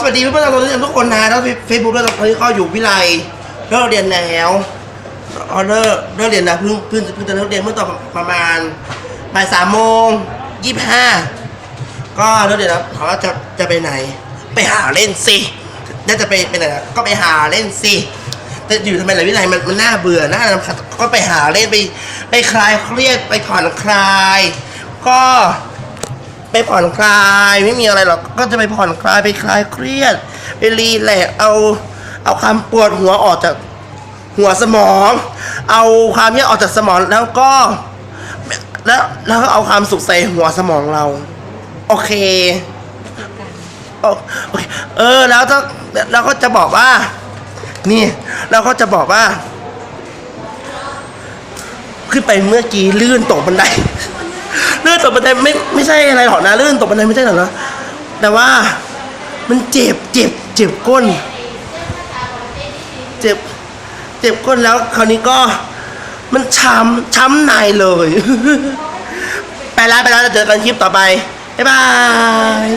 สวัสดีเพื่อนๆเราทุกคนนะแล้วเฟซบุ๊กด้วยตอนนี้ก็อยู่วิไลเลิกเรียนแล้วออเลิกเลิกเรียนนะเพิ่งเพิ่งเพิ่งจะเลิกเรียนเมื่อตอนประมาณบ่ายสามโมงยี่ห้าก็เลิกเรียนแล้วเขาว่าจะจะไปไหน ไปหาเล่นสิน่าจะไปไปไหนก็ไปหาเล่นสิแต่อยู่ทำไมหลยวิไลมันมันน่าเบื่อน่ารำคาญก็ไปหาเล่นไป ไปคลายเครียดไปผ่อนคลาย ก็ ไปผ่อนคลาย ไม่มีอะไรหรอกก็จะไปผ่อนคลายไปคลายเครียด ไปรีแลกซ์เอาเอาความปวดหัวออกจากหัวสมอง เอาความเครียออกจากสมองแล้วก็ แล้วแล้วก็เอาความสุขใส่หัวสมองเรา โอเคโอเคเออแล้วจะแล้วก็จะบอกว่า นี่ เราก็จะบอกว่า ขึ้นไปเมื่อกี้ลื่นตกบันได ลื่นตกบันไดไม่ไม่ใช่อะไรหรอกนะลื่นตกบันไดไม่ใช่หรอกนะแต่ว่ามันเจ็บเจ็บเจ็บก้น เจ็บ เจ็บก้นแล้วคราวนี้ก็มันช้ำช้ำในเลย ไปแล้วไปแล้วจะเจอกันคลิปต่อไป บ๊ายบาย